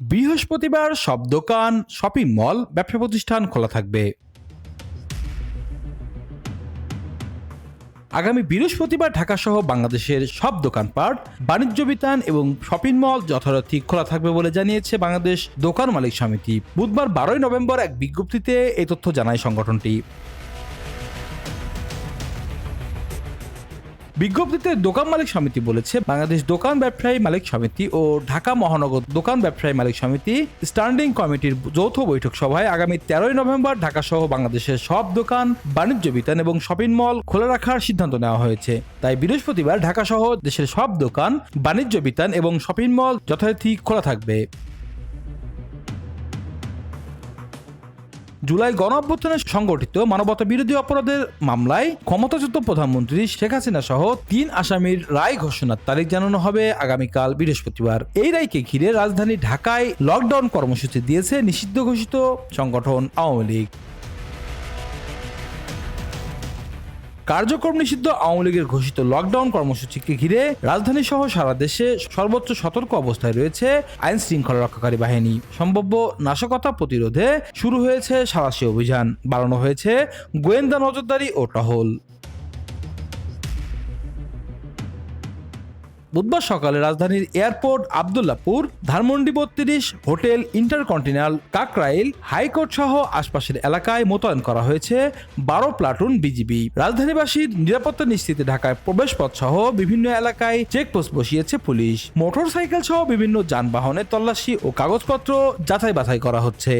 বৃহস্পতিবার সব দোকান শপিং মল ব্যবসা প্রতিষ্ঠান খোলা থাকবে। আগামী বৃহস্পতিবার ঢাকাসহ বাংলাদেশের সব দোকানপাট, বাণিজ্য বিতান এবং শপিং মল যথারীতি খোলা থাকবে বলে জানিয়েছে বাংলাদেশ দোকান মালিক সমিতি। বুধবার বারোই নভেম্বর এক বিজ্ঞপ্তিতে এই তথ্য জানায় সংগঠনটি। বিজ্ঞপ্তিতে দোকান মালিক সমিতি বলেছে, বাংলাদেশ দোকান ব্যবসায়ী মালিক সমিতি ও ঢাকা মহানগর দোকান ব্যবসায়ী মালিক সমিতি স্ট্যান্ডিং কমিটির যৌথ বৈঠক সভায় আগামী তেরোই নভেম্বর ঢাকা সহ বাংলাদেশের সব দোকান, বাণিজ্য বিতান এবং শপিং মল খোলা রাখার সিদ্ধান্ত নেওয়া হয়েছে। তাই বৃহস্পতিবার ঢাকা সহ দেশের সব দোকান, বাণিজ্য বিতান এবং শপিং মল যথারীতি খোলা থাকবে। জুলাই গণ অভ্যুত্থানে সংগঠিত মানবতা বিরোধী অপরাধের মামলায় ক্ষমতাচ্যুত প্রধানমন্ত্রী শেখ হাসিনা সহ তিন আসামির রায় ঘোষণার তারিখ জানানো হবে আগামীকাল বৃহস্পতিবার। এই রায়কে ঘিরে রাজধানী ঢাকায় লকডাউন কর্মসূচি দিয়েছে নিষিদ্ধ ঘোষিত সংগঠন আওয়ামী লীগ। কার্যক্রম নিষিদ্ধ আওয়ামী লীগের ঘোষিত লকডাউন কর্মসূচিকে ঘিরে রাজধানী সহ সারা দেশে সর্বোচ্চ সতর্ক অবস্থায় রয়েছে আইন শৃঙ্খলা রক্ষাকারী বাহিনী। সম্ভাব্য নাশকতা প্রতিরোধে শুরু হয়েছে সারাশি অভিযান, বাড়ানো হয়েছে গোয়েন্দা নজরদারি ও টহল। বুধবার সকালে রাজধানীর এয়ারপোর্ট আবদুল্লাপুর, ধানমন্ডি বত্রিশ, হোটেল ইন্টারকন্টিনেন্টাল, কাকরাইল, হাইকোর্ট সহ আশপাশের এলাকায় মোতায়েন করা হয়েছে বারো প্লাটুন বিজিবি। রাজধানীবাসীর নিরাপত্তা নিশ্চিতে ঢাকায় প্রবেশপথ সহ বিভিন্ন এলাকায় চেকপোস্ট বসিয়েছে পুলিশ। মোটরসাইকেল সহ বিভিন্ন যানবাহনে তল্লাশি ও কাগজপত্র যাচাই বাছাই করা হচ্ছে।